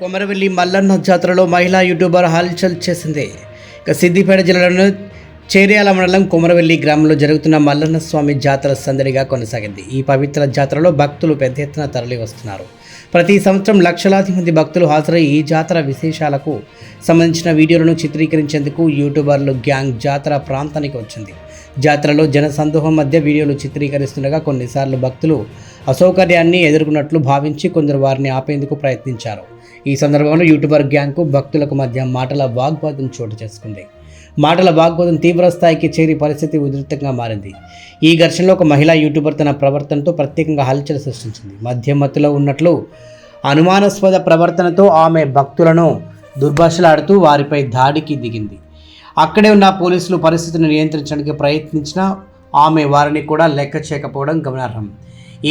కొమరవెల్లి మల్లన్న జాతరలో మహిళా యూట్యూబర్ హల్చల్ చేసింది. ఇక సిద్దిపేట జిల్లాలోని చేర్యాల మండలం కొమరవెల్లి గ్రామంలో జరుగుతున్న మల్లన్న స్వామి జాతర సందడిగా కొనసాగింది. ఈ పవిత్ర జాతరలో భక్తులు పెద్ద ఎత్తున తరలి వస్తున్నారు ప్రతి సంవత్సరం లక్షలాది మంది భక్తులు హాజరై ఈ జాతర విశేషాలకు సంబంధించిన వీడియోలను చిత్రీకరించేందుకు యూట్యూబర్లు గ్యాంగ్ జాతర ప్రాంతానికి వచ్చింది. జాతరలో జనసందోహం మధ్య వీడియోలు చిత్రీకరిస్తుండగా కొన్నిసార్లు భక్తులు అసౌకర్యాన్ని ఎదుర్కొన్నట్లు భావించి కొందరు వారిని ఆపేందుకు ప్రయత్నించారు. ఈ సందర్భంలో యూట్యూబర్ గ్యాంగ్కు భక్తులకు మధ్య మాటల వాగ్వాదం చోటు చేసుకుంది. మాటల వాగ్వాదం తీవ్ర స్థాయికి చేరి పరిస్థితి ఉధృతంగా మారింది. ఈ ఘర్షణలో ఒక మహిళా యూట్యూబర్ తన ప్రవర్తనతో ప్రత్యేకంగా హల్చల్ సృష్టించింది. మధ్యమత్తులో ఉన్నట్లు అనుమానాస్పద ప్రవర్తనతో ఆమె భక్తులను దుర్భాషలాడుతూ వారిపై దాడికి దిగింది. అక్కడే ఉన్న పోలీసులు పరిస్థితిని నియంత్రించడానికి ప్రయత్నించినా ఆమె వారిని కూడా లెక్క చేయకపోవడం గమనార్హం.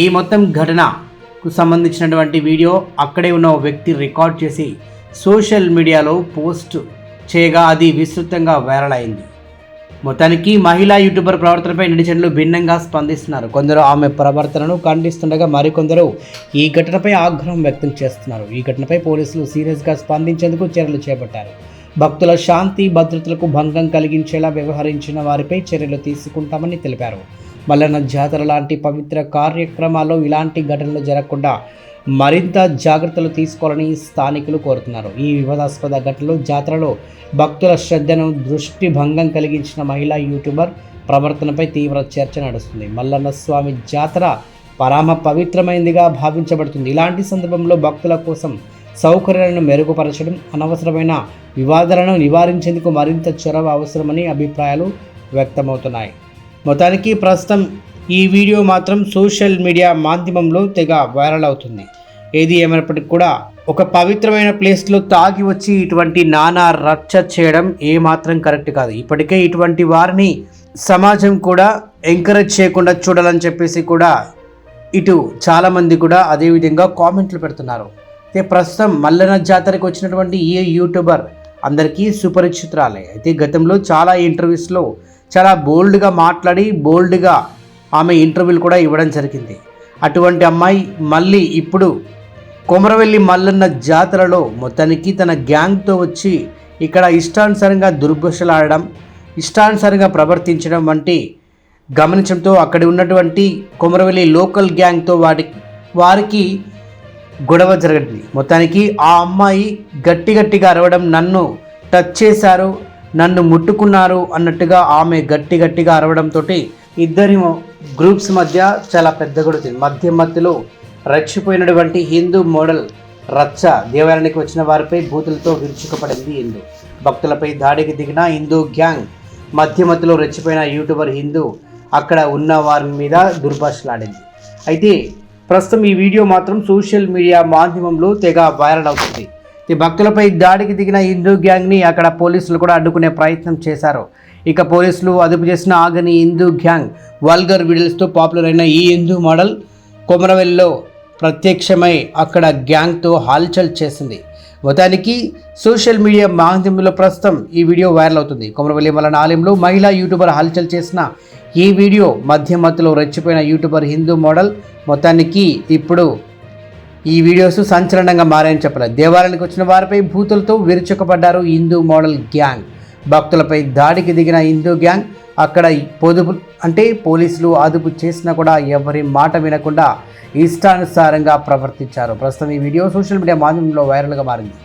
ఈ మొత్తం ఘటనకు సంబంధించినటువంటి వీడియో అక్కడే ఉన్న వ్యక్తి రికార్డ్ చేసి సోషల్ మీడియాలో పోస్ట్ చేయగా అది విస్తృతంగా వైరల్ అయింది. మొత్తానికి మహిళా యూట్యూబర్ ప్రవర్తనపై నెటిజన్లు భిన్నంగా స్పందిస్తున్నారు. కొందరు ఆమె ప్రవర్తనను ఖండిస్తుండగా మరికొందరు ఈ ఘటనపై ఆగ్రహం వ్యక్తం చేస్తున్నారు. ఈ ఘటనపై పోలీసులు సీరియస్గా స్పందించేందుకు చర్యలు చేపట్టారు. భక్తుల శాంతి భద్రతలకు భంగం కలిగించేలా వ్యవహరించిన వారిపై చర్యలు తీసుకుంటామని తెలిపారు. మల్లన్న జాతర లాంటి పవిత్ర కార్యక్రమాల్లో ఇలాంటి ఘటనలు జరగకుండా మరింత జాగ్రత్తలు తీసుకోవాలని స్థానికులు కోరుతున్నారు. ఈ వివాదాస్పద ఘటనలో జాతరలో భక్తుల శ్రద్ధను దృష్టి భంగం కలిగించిన మహిళా యూట్యూబర్ ప్రవర్తనపై తీవ్ర చర్చ నడుస్తుంది. మల్లన్న స్వామి జాతర పరామ పవిత్రమైనదిగా భావించబడుతుంది. ఇలాంటి సందర్భంలో భక్తుల కోసం సౌకర్యాలను మెరుగుపరచడం అనవసరమైన వివాదాలను నివారించేందుకు మరింత చొరవ అవసరమని అభిప్రాయాలు వ్యక్తమవుతున్నాయి. మొత్తానికి ప్రస్తుతం ఈ వీడియో మాత్రం సోషల్ మీడియా మాధ్యమంలో తెగ వైరల్ అవుతుంది. ఏది ఏమైనప్పటికీ కూడా ఒక పవిత్రమైన ప్లేస్లో తాగి వచ్చి ఇటువంటి నానా రచ్చ చేయడం ఏమాత్రం కరెక్ట్ కాదు. ఇప్పటికే ఇటువంటి వారిని సమాజం కూడా ఎంకరేజ్ చేయకుండా చూడాలని చెప్పేసి కూడా ఇటు చాలామంది కూడా అదేవిధంగా కామెంట్లు పెడుతున్నారు. అయితే ప్రస్తుతం మల్లన్న జాతరకు వచ్చినటువంటి ఏ యూట్యూబర్ అందరికీ సుపరిచితురాలే. అయితే గతంలో చాలా ఇంటర్వ్యూస్లో చాలా బోల్డ్గా మాట్లాడి బోల్డ్గా ఆమె ఇంటర్వ్యూలు కూడా ఇవ్వడం జరిగింది. అటువంటి అమ్మాయి మళ్ళీ ఇప్పుడు కొమరవెల్లి మల్లన్న జాతరలో మొత్తానికి తన గ్యాంగ్తో వచ్చి ఇక్కడ ఇష్టానుసారంగా దుర్భషలాడడం ఇష్టానుసారంగా ప్రవర్తించడం వంటి గమనించడంతో అక్కడ ఉన్నటువంటి కొమరవెల్లి లోకల్ గ్యాంగ్తో వాటి వారికి గొడవ జరగండి. మొత్తానికి ఆ అమ్మాయి గట్టి గట్టిగా అరవడం నన్ను టచ్ చేశారు నన్ను ముట్టుకున్నారు అన్నట్టుగా ఆమె గట్టి గట్టిగా అరవడంతో ఇద్దరి గ్రూప్స్ మధ్య చాలా పెద్ద గొడవ మధ్య మధ్యలో రక్షిపోయినటువంటి హిందూ మోడల్ రచ్చ దేవాలయానికి వచ్చిన వారిపై బూతులతో విరుచుకుపడింది హిందూ. భక్తులపై దాడికి దిగిన హిందూ గ్యాంగ్ మధ్య మధ్యలో రెచ్చిపోయిన యూట్యూబర్ హిందూ అక్కడ ఉన్న వారి మీద దుర్భాషలాడింది. అయితే ప్రస్తుతం ఈ వీడియో మాత్రం సోషల్ మీడియా మాధ్యమంలో తెగ వైరల్ అవుతుంది. ఈ భక్తులపై దాడికి దిగిన హిందూ గ్యాంగ్ని అక్కడ పోలీసులు కూడా అడ్డుకునే ప్రయత్నం చేశారు. ఇక పోలీసులు అదుపు చేసిన ఆగని హిందూ గ్యాంగ్ వల్గర్ వీడియోస్తో పాపులర్ అయిన ఈ హిందూ మోడల్ కొమరవెల్లో ప్రత్యక్షమై అక్కడ గ్యాంగ్తో హల్చల్ చేసింది. మొత్తానికి సోషల్ మీడియా మాధ్యమంలో ప్రస్తుతం ఈ వీడియో వైరల్ అవుతుంది. కొమరవల్లి మలన ఆలయంలో మహిళా యూట్యూబర్ హల్చల్ చేసిన ఈ వీడియో మధ్య మధ్యలో రెచ్చిపోయిన యూట్యూబర్ హిందూ మోడల్ మొత్తానికి ఇప్పుడు ఈ వీడియోస్ సంచలనంగా మారాయని చెప్పలేదు. దేవాలయానికి వచ్చిన వారిపై భూతులతో విరుచుకపడ్డారు హిందూ మోడల్ గ్యాంగ్. భక్తులపై దాడికి దిగిన హిందూ గ్యాంగ్ అక్కడ పొదుపు అంటే పోలీసులు అదుపు చేసినా కూడా ఎవరి మాట వినకుండా ఇష్టానుసారంగా ప్రవర్తించారు. ప్రస్తుతం ఈ వీడియో సోషల్ మీడియా మాధ్యమంలో వైరల్గా మారింది.